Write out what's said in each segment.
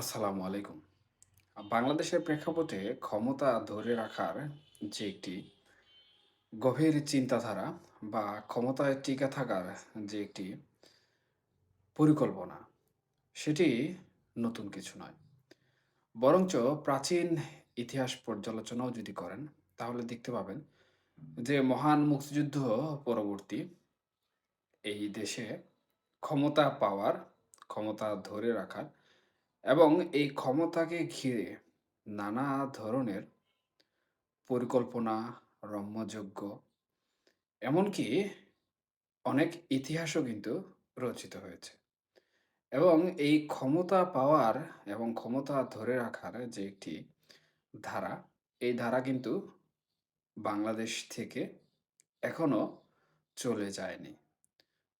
আসসালামু আলাইকুম। বাংলাদেশের প্রেক্ষাপটে ক্ষমতা ধরে রাখার যে একটি গভীর চিন্তাধারা বা ক্ষমতায় টিকে থাকার যে একটি পরিকল্পনা, সেটি নতুন কিছু নয়। বরঞ্চ প্রাচীন ইতিহাস পর্যালোচনাও যদি করেন, তাহলে দেখতে পাবেন যে মহান মুক্তিযুদ্ধ পরবর্তী এই দেশে ক্ষমতা পাওয়ার, ক্ষমতা ধরে রাখার এবং এই ক্ষমতাকে ঘিরে নানা ধরনের পরিকল্পনা, রম্যযজ্ঞ এমনকি অনেক ইতিহাসও কিন্তু রচিত হয়েছে। এবং এই ক্ষমতা পাওয়ার এবং ক্ষমতা ধরে রাখার যে একটি ধারা, এই ধারা কিন্তু বাংলাদেশ থেকে এখনও চলে যায়নি।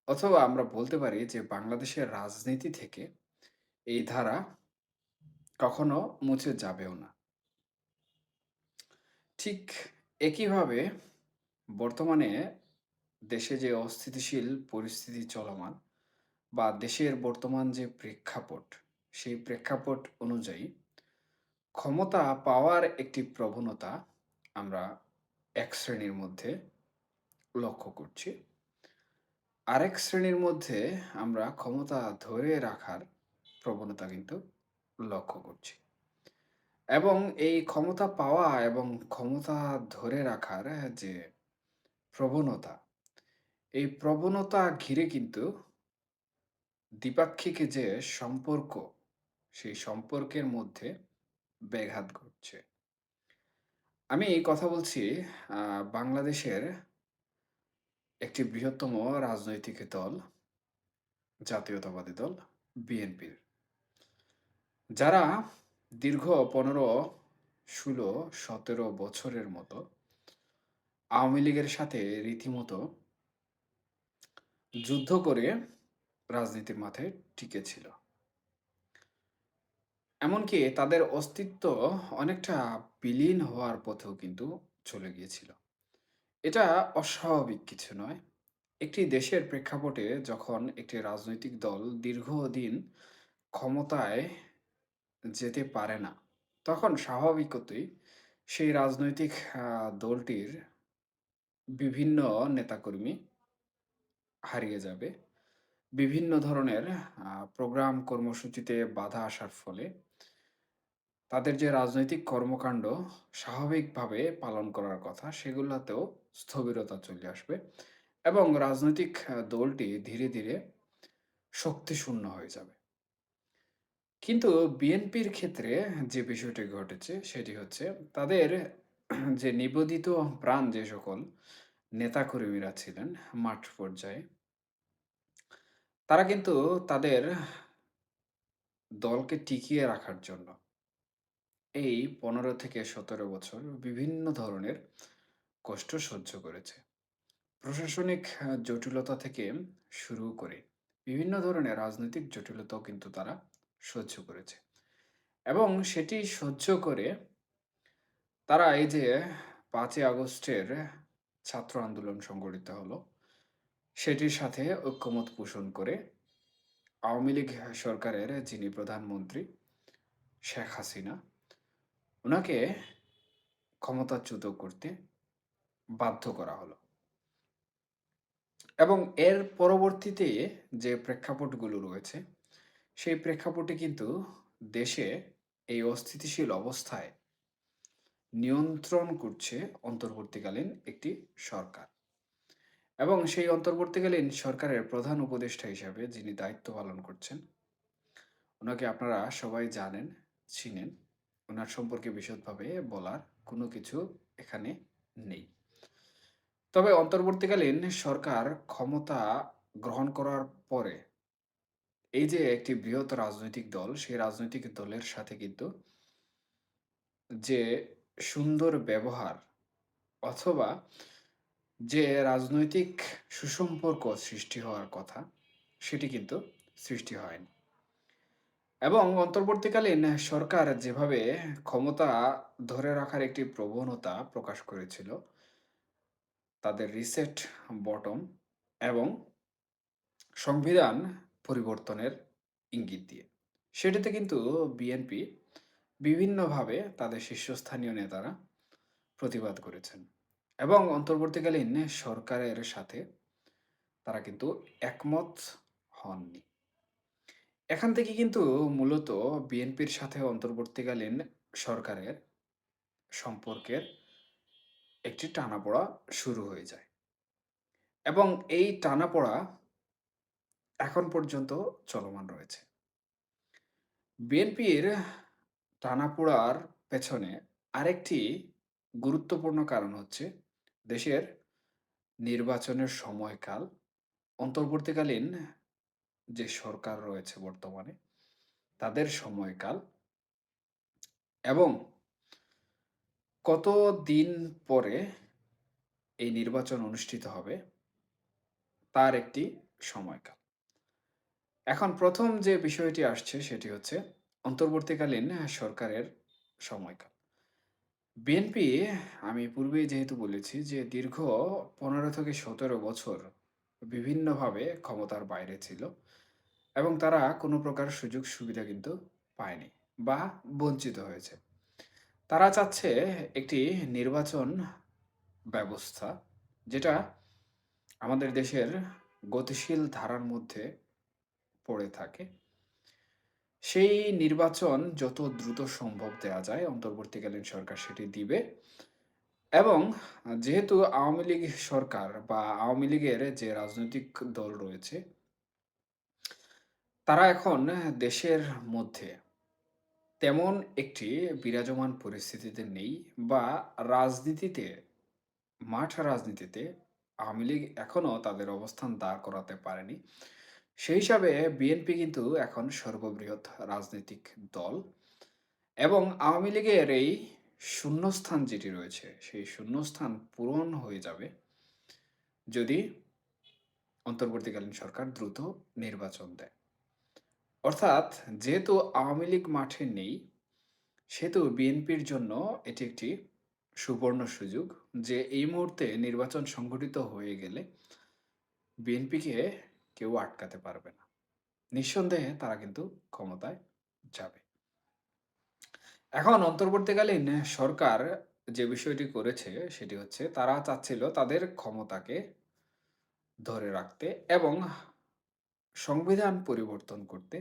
অথবা আমরা বলতে পারি যে বাংলাদেশের রাজনীতি থেকে এই ধারা কখনো মুছে যাবেও না। ঠিক একইভাবে বর্তমানে দেশে যে অস্থিতিশীল পরিস্থিতি চলমান বা দেশের বর্তমান যে প্রেক্ষাপট, সেই প্রেক্ষাপট অনুযায়ী ক্ষমতা পাওয়ার একটি প্রবণতা আমরা এক শ্রেণির মধ্যে লক্ষ্য করছি। আরেক শ্রেণির মধ্যে আমরা ক্ষমতা ধরে রাখার প্রবণতা কিন্তু লক্ষ্য করছি। এবং এই ক্ষমতা পাওয়া এবং ক্ষমতা ধরে রাখার যে প্রবণতা, এই প্রবণতা ঘিরে কিন্তু দ্বিপাক্ষিক যে সম্পর্ক, সেই সম্পর্কের মধ্যে ব্যাঘাত ঘটছে। আমি কথা বলছি বাংলাদেশের একটি বৃহত্তম রাজনৈতিক দল, জাতীয়তাবাদী দল বিএনপির। যারা দীর্ঘ ১৫, ১৬, ১৭ বছরের মতো আওয়ামী লীগের সাথে রীতিমতো যুদ্ধ করে রাজনীতির মাঠে টিকে ছিল। এমনকি তাদের অস্তিত্ব অনেকটা বিলীন হওয়ার পথেও কিন্তু চলে গিয়েছিল। এটা অস্বাভাবিক কিছু নয়। একটি দেশের প্রেক্ষাপটে যখন একটি রাজনৈতিক দল দীর্ঘদিন ক্ষমতায় যেতে পারে না, তখন স্বাভাবিকতই সেই রাজনৈতিক দলটির বিভিন্ন নেতাকর্মী হারিয়ে যাবে। বিভিন্ন ধরনের প্রোগ্রাম কর্মসূচিতে বাধা আসার ফলে তাদের যে রাজনৈতিক কর্মকাণ্ড স্বাভাবিকভাবে পালন করার কথা, সেগুলোতেও স্থবিরতা চলে আসবে এবং রাজনৈতিক দলটি ধীরে, ধীরে শক্তিশূন্য হয়ে যাবে। কিন্তু বিএনপির ক্ষেত্রে যে বিষয়টি ঘটেছে সেটি হচ্ছে তাদের যে নিবেদিত প্রাণ যে সকল নেতাকর্মীরা ছিলেন মাঠ পর্যায়ে, তারা কিন্তু তাদের দলকে টিকিয়ে রাখার জন্য এই ১৫ থেকে ১৭ বছর বিভিন্ন ধরনের কষ্ট সহ্য করেছে। প্রশাসনিক জটিলতা থেকে শুরু করে বিভিন্ন ধরনের রাজনৈতিক জটিলতাও কিন্তু তারা সহ্য করেছে। এবং সেটি সহ্য করে তারা এই যে পাঁচই আগস্টের ছাত্র আন্দোলন সংগঠিত হলো, সেটির সাথে ঐক্যমত পোষণ করে আওয়ামী লীগ সরকারের যিনি প্রধানমন্ত্রী শেখ হাসিনা, ওনাকে ক্ষমতাচ্যুত করতে বাধ্য করা হলো। এবং এর পরবর্তীতে যে প্রেক্ষাপটগুলো রয়েছে, সেই প্রেক্ষাপটে কিন্তু দেশে এই অস্থিতিশীল অবস্থায় নিয়ন্ত্রণ করছে অন্তর্বর্তীকালীন একটি সরকার। এবং সেই অন্তর্বর্তীকালীন সরকারের প্রধান উপদেষ্টা হিসাবে যিনি দায়িত্ব পালন করছেন, ওনাকে আপনারা সবাই জানেন, চিনেন। ওনার সম্পর্কে বিশদভাবে বলার কোনো কিছু এখানে নেই। তবে অন্তর্বর্তীকালীন সরকার ক্ষমতা গ্রহণ করার পরে এই যে একটি বৃহৎ রাজনৈতিক দল, সেই রাজনৈতিক দলের সাথে কিন্তু যে সুন্দর ব্যবহার অথবা যে রাজনৈতিক সুসম্পর্ক সৃষ্টি হওয়ার কথা, সেটি কিন্তু সৃষ্টি হয়নি। এবং অন্তর্বর্তীকালীন সরকার যেভাবে ক্ষমতা ধরে রাখার একটি প্রবণতা প্রকাশ করেছিল, তাদের রিসেট বটম এবং সংবিধান পরিবর্তনের ইঙ্গিত দিয়ে। সেটিতে কিন্তু বিএনপি বিভিন্নভাবে তাদের শীর্ষস্থানীয় নেতারা প্রতিবাদ করেছেন এবং অন্তর্বর্তীকালীন সরকারের সাথে তারা কিন্তু একমত হননি এখান থেকে কিন্তু মূলত বিএনপির সাথে অন্তর্বর্তীকালীন সরকারের সম্পর্কের একটি টানাপোড়া শুরু হয়ে যায় এবং এই টানাপোড়া এখন পর্যন্ত চলমান রয়েছে। বিএনপির টানাপোড়ার পেছনে আরেকটি গুরুত্বপূর্ণ কারণ হচ্ছে দেশের নির্বাচনের সময়কাল। অন্তর্বর্তীকালীন যে সরকার রয়েছে বর্তমানে, তাদের সময়কাল এবং কত দিন পরে এই নির্বাচন অনুষ্ঠিত হবে, তার একটি সময়কাল। এখন প্রথম যে বিষয়টি আসছে সেটি হচ্ছে অন্তর্বর্তীকালীন সরকারের সময়কাল। বিএনপি আমি পূর্বেই যেহেতু বলেছি যে দীর্ঘ পনেরো থেকে সতেরো বছর বিভিন্নভাবে ক্ষমতার বাইরে ছিল এবং তারা কোনো প্রকার সুযোগ সুবিধা কিন্তু পায়নি বা বঞ্চিত হয়েছে। তারা চাচ্ছে একটি নির্বাচন ব্যবস্থা যেটা আমাদের দেশের গতিশীল ধারার মধ্যে পড়ে থাকে। সেই নির্বাচন যত দ্রুত সম্ভব দেওয়া যায়, অন্তর্বর্তীকালীন সরকার সেটি দিবে এবং যেহেতু আওয়ামী লীগ সরকার বা আওয়ামী লীগের যে রাজনৈতিক দল রয়েছে, তারা এখন দেশের মধ্যে তেমন একটি বিরাজমান পরিস্থিতিতে নেই বা রাজনীতিতে, মাঠ রাজনীতিতে আওয়ামী লীগ এখনও তাদের অবস্থান দাঁড় করাতে পারেনি। সেই হিসাবে বিএনপি কিন্তু এখন সর্ববৃহৎ রাজনৈতিক দল এবং আওয়ামী লীগের এই শূন্যস্থান যেটি রয়েছে, সেই শূন্যস্থান পূরণ হয়ে যাবে যদি অন্তর্বর্তীকালীন সরকার দ্রুত নির্বাচন দেয়। অর্থাৎ যেহেতু আওয়ামী লীগ মাঠে নেই, সেহেতু বিএনপির জন্য এটি একটি সুবর্ণ সুযোগ যে এই মুহূর্তে নির্বাচন সংঘটিত হয়ে গেলে বিএনপিকে কেউ আটকাতে পারবে না। নিঃসন্দেহে তারা কিন্তু ক্ষমতায় যাবে। এখন অন্তর্বর্তীকালীন সরকার যে বিষয়টি করেছে সেটি হচ্ছে তারা চাচ্ছিল তাদের ক্ষমতাকে ধরে রাখতে এবং সংবিধান পরিবর্তন করতে।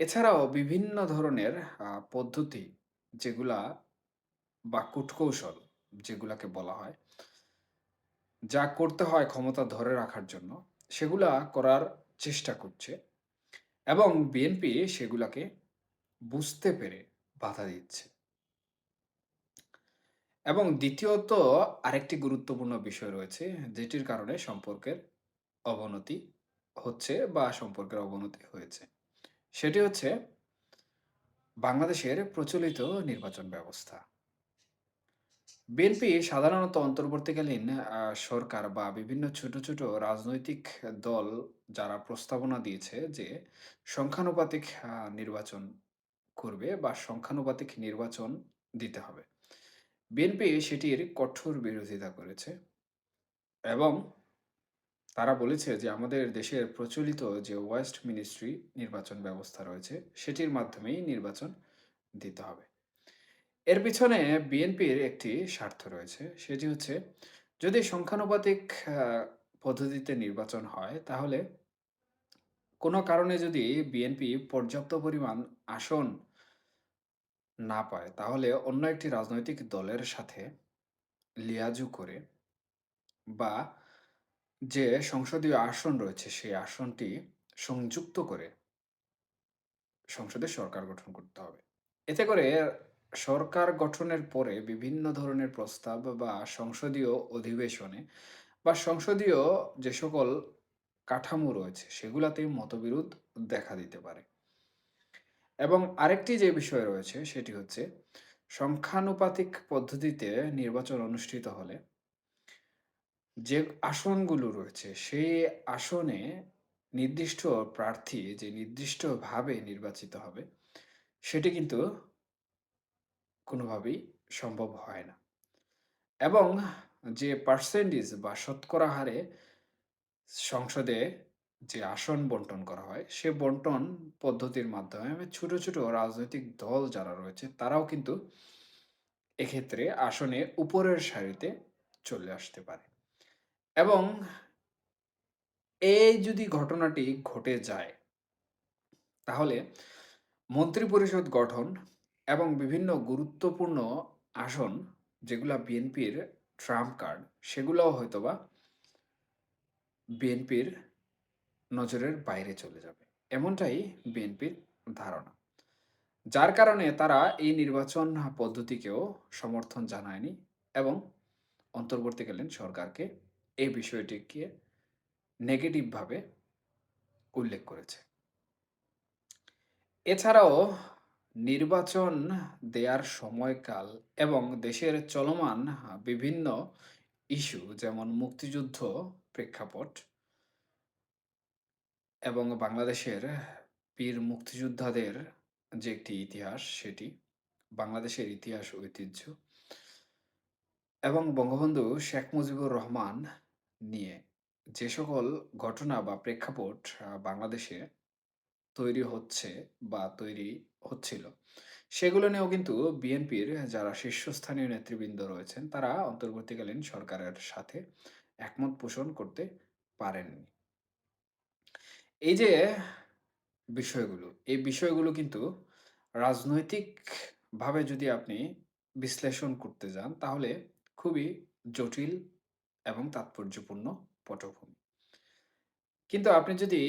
এছাড়াও বিভিন্ন ধরনের পদ্ধতি যেগুলা বা কূটকৌশল যেগুলাকে বলা হয়, যা করতে হয় ক্ষমতা ধরে রাখার জন্য। সেগুলা করার চেষ্টা করছে এবং বিএনপি সেগুলাকে বুঝতে পেরে বাধা দিচ্ছে। এবং দ্বিতীয়ত আরেকটি গুরুত্বপূর্ণ বিষয় রয়েছে, যেটির কারণে সম্পর্কের অবনতি হচ্ছে বা সম্পর্কের অবনতি হয়েছে। সেটি হচ্ছে বাংলাদেশের প্রচলিত নির্বাচন ব্যবস্থা। বিএনপি সাধারণত অন্তর্বর্তীকালীন সরকার বা বিভিন্ন ছোট ছোট রাজনৈতিক দল যারা প্রস্তাবনা দিয়েছে যে সংখ্যানুপাতিক নির্বাচন করবে বা সংখ্যানুপাতিক নির্বাচন দিতে হবে। বিএনপি সেটির কঠোর বিরোধিতা করেছে এবং তারা বলেছে যে আমাদের দেশের প্রচলিত যে ওয়েস্ট মিনিস্ট্রি নির্বাচন ব্যবস্থা রয়েছে, সেটির মাধ্যমেই নির্বাচন দিতে হবে। এর পিছনে বিএনপির একটি স্বার্থ রয়েছে। সেটি হচ্ছে, যদি সংখ্যানুপাতিক পদ্ধতিতে নির্বাচন হয়, তাহলে কোনো কারণে যদি বিএনপি পর্যাপ্ত পরিমাণ আসন না পায়, তাহলে অন্য একটি রাজনৈতিক দলের সাথে লিয়াজু করে বা যে সংসদীয় আসন রয়েছে, সেই আসনটি সংযুক্ত করে সংসদে সরকার গঠন করতে হবে। এতে করে সরকার গঠনের পরে বিভিন্ন ধরনের প্রস্তাব বা সংসদীয় অধিবেশনে বা সংসদীয় যে সকল কাঠামো রয়েছে সেগুলাতে মতবিরোধ দেখা দিতে পারে। এবং আরেকটি যে বিষয় রয়েছে, সেটি হচ্ছে সংখ্যানুপাতিক পদ্ধতিতে নির্বাচন অনুষ্ঠিত হলে যে আসনগুলো রয়েছে, সেই আসনে নির্দিষ্ট প্রার্থী যে নির্দিষ্টভাবে নির্বাচিত হবে, সেটি কিন্তু কোনোভাবেই সম্ভব হয় না এবং যে পার্সেন্টেজ বা শতকরা হারে সংসদে যে আসন বন্টন করা হয়, সে বন্টন পদ্ধতির মাধ্যমে ছোট, ছোট রাজনৈতিক দল যারা রয়েছে তারাও কিন্তু এক্ষেত্রে আসনে উপরের সারিতে চলে আসতে পারে। এবং এই যদি ঘটনাটি ঘটে যায় তাহলে মন্ত্রিপরিষদ গঠন এবং বিভিন্ন গুরুত্বপূর্ণ আসন যেগুলা বিএনপির ট্রাম্প কার্ড, সেগুলোও হয়তোবা বিএনপির নজরের বাইরে চলে যাবে। এমনটাই বিএনপির ধারণা। যার কারণে তারা এই নির্বাচন পদ্ধতিকেও সমর্থন জানায়নি এবং অন্তর্বর্তীকালীন সরকারকে এই বিষয়টিকে নেগেটিভভাবে উল্লেখ করেছে। এছাড়াও নির্বাচন দেয়ার সময়কাল এবং দেশের চলমান বিভিন্ন ইস্যু, যেমন মুক্তিযুদ্ধ প্রেক্ষাপট এবং বাংলাদেশের বীর মুক্তিযোদ্ধাদের যে একটি ইতিহাস, সেটি বাংলাদেশের ইতিহাস ঐতিহ্য এবং বঙ্গবন্ধু শেখ মুজিবুর রহমান নিয়ে যে সকল ঘটনা বা প্রেক্ষাপট বাংলাদেশে তৈরি হচ্ছে বা তৈরি হচ্ছিল। সেগুলো নিয়েও কিন্তু বিএনপির যারা শীর্ষস্থানীয় নেতৃবৃন্দ রয়েছেন, তারা অন্তর্বর্তীকালীন সরকারের সাথে একমত পোষণ করতে পারেননি। এই যে বিষয়গুলো, এই বিষয়গুলো কিন্তু রাজনৈতিকভাবে যদি আপনি বিশ্লেষণ করতে যান, তাহলে খুবই জটিল এবং তাৎপর্যপূর্ণ পটভূমি। কিন্তু আপনি যদি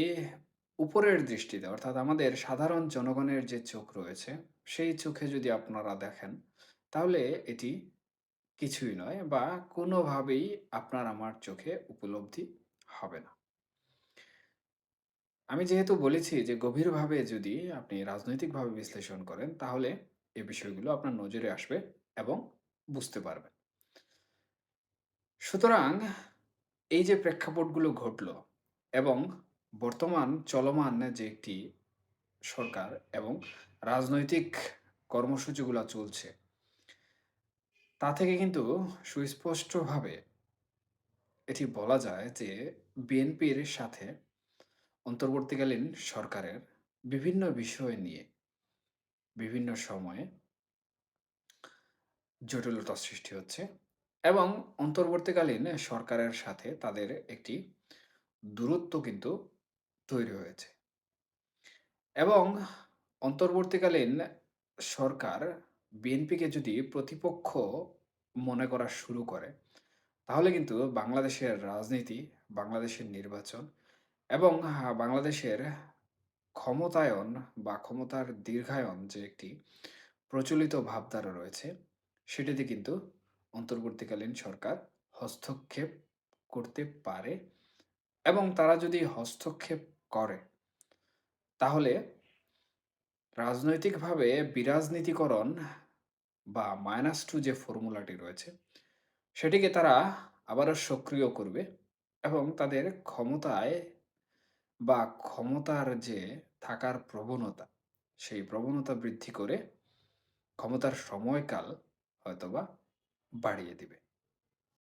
উপরের দৃষ্টিতে, অর্থাৎ আমাদের সাধারণ জনগণের যে চোখ রয়েছে, সেই চোখে যদি আপনারা দেখেন, তাহলে এটি কিছুই নয় বা কোনোভাবেই আপনার আমার চোখে উপলব্ধি হবে না। আমি যেহেতু বলেছি যে গভীরভাবে যদি আপনি রাজনৈতিকভাবে বিশ্লেষণ করেন, তাহলে এই বিষয়গুলো আপনার নজরে আসবে এবং বুঝতে পারবেন। সুতরাং এই যে প্রেক্ষাপটগুলো ঘটল এবং বর্তমান চলমান যে একটি সরকার এবং রাজনৈতিক কর্মসূচিগুলো চলছে, তা থেকে কিন্তু সুস্পষ্টভাবে এটি বলা যায় যে বিএনপির সাথে অন্তর্বর্তীকালীন সরকারের বিভিন্ন বিষয় নিয়ে বিভিন্ন সময়ে জটিলতা সৃষ্টি হচ্ছে এবং অন্তর্বর্তীকালীন সরকারের সাথে তাদের একটি দূরত্ব কিন্তু তৈরি হয়েছে। এবং অন্তর্বর্তীকালীন সরকার বিএনপিকে যদি প্রতিপক্ষ মনে করা শুরু করে, তাহলে কিন্তু বাংলাদেশের রাজনীতি, বাংলাদেশের নির্বাচন এবং বাংলাদেশের ক্ষমতায়ন বা ক্ষমতার দীর্ঘায়ন যে একটি প্রচলিত ভাবধারা রয়েছে, সেটিতে কিন্তু অন্তর্বর্তীকালীন সরকার হস্তক্ষেপ করতে পারে এবং তারা যদি হস্তক্ষেপ করে। তাহলে রাজনৈতিকভাবে বিরাজনীতিকরণ বা মাইনাস টু যে ফর্মুলাটি রয়েছে, সেটিকে তারা আবারও সক্রিয় করবে এবং তাদের ক্ষমতায় বা ক্ষমতার যে থাকার প্রবণতা, সেই প্রবণতা বৃদ্ধি করে ক্ষমতার সময়কাল হয়তোবা বাড়িয়ে দিবে।